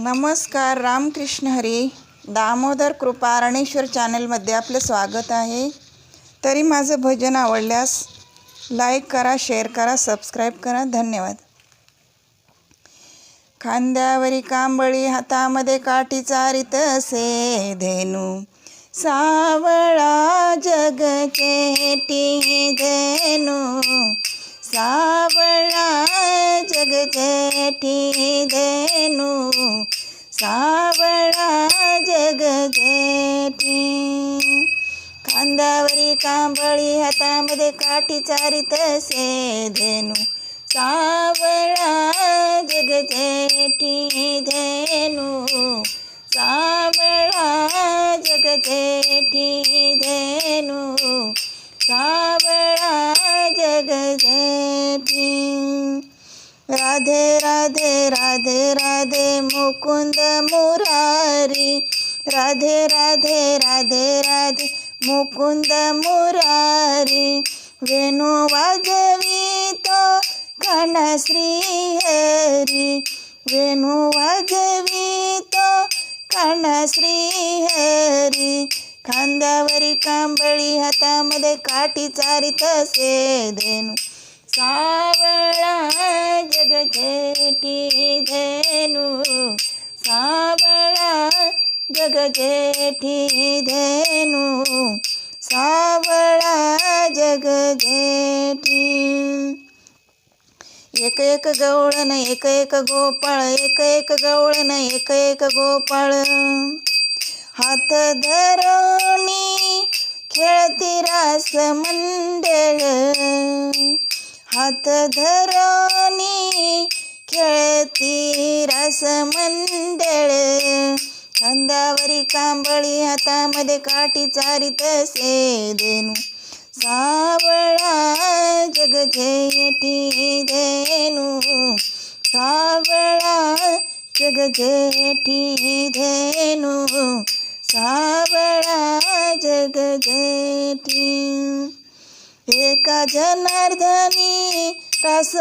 नमस्कार रामकृष्ण हरी. दामोदर कृपा रणेश्वर चॅनलमध्ये आपलं स्वागत आहे. तरी माझं भजन आवडल्यास लाईक करा शेअर करा सबस्क्राईब करा. धन्यवाद. खांद्यावरी कांबळी हातामध्ये काठी चारित असे धेनू सावळा जग चेटी धेनू. सावळा जग जेठी धेनू. सावळा जग जेठी कांबळी हातामध्ये काठी चारी तसे धेनू. सावळा जग जेठी धेनू. सावळा जग जेठी धेनू. सावळा जग जेठी राधे राधे राधे राधे मुकुंद मुरारी. राधे राधे राधे राधे मुकुंद मुरारी. वेणू वाजवी तो श्री हरी वेणू वाजवी तो श्री हरी खांद्यावरी कांबळी हातामध्ये काठी चारित असे धेनू. सावळा जग जेठी धेनू सावळा जग जेठी धेनू सावळा जग जेठी एक एक गवळण एक एक गोपाळ एक एक गवळण एक एक गोपाळ. हात धरणी खेळती रास मंडळ. हात धरानी खेळती रास मंडळ. खांद्यावरी कांबळी हातामध्ये काठी चारित असे धेनू. सावळा जग जेठी धेनू. सावळा जग जेठी धेनू. सावळा जग जेठी. एका जनार्दनी रस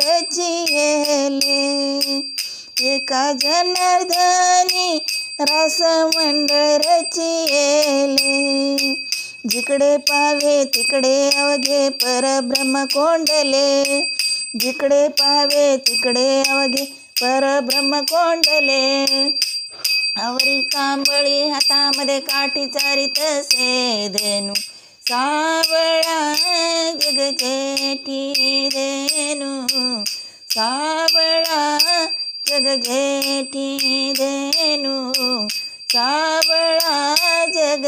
रचिले एका जनार्दनी रस रचिले जिकडे पावे तिकडे अवघे परब्रह्म कोंडले जिकडे पावे तिकडे अवघे परब्रह्म कोंडले आवरी कांबळी हातामध्ये काठी चारित से धेनू सावळा जग जेठी धेनू सावळा जग